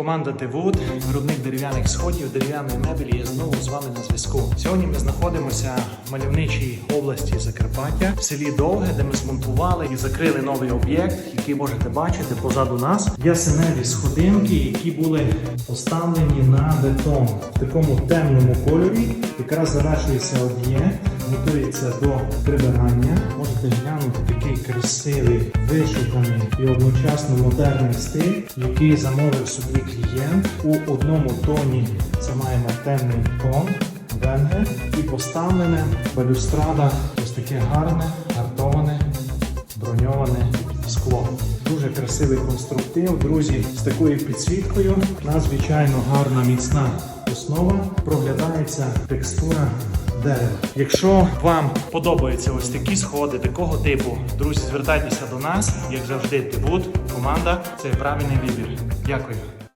Команда Тевуд, виробник дерев'яних сходів, дерев'яної мебелі є знову з вами на зв'язку. Сьогодні ми знаходимося в мальовничій області Закарпаття, в селі Довге, де ми змонтували і закрили новий об'єкт, який можете бачити позаду нас. Ясеневі сходинки, які були поставлені на бетон в такому темному кольорі. Якраз завершується об'єкт, готується до прибирання. Можете глянути такий красивий, вишуканий і одночасно модерний стиль, який замовив собі клієнт у одному тоні. Це маємо темний тон. Венгер і поставлене балюстрада ось таке гарне, гартоване, броньоване скло. Дуже красивий конструктив, друзі, з такою підсвіткою. Надзвичайно гарна міцна основа. Проглядається текстура дерева. Якщо вам подобаються ось такі сходи такого типу, друзі, звертайтеся до нас, як завжди, Тибут, команда це правильний вибір. Дякую.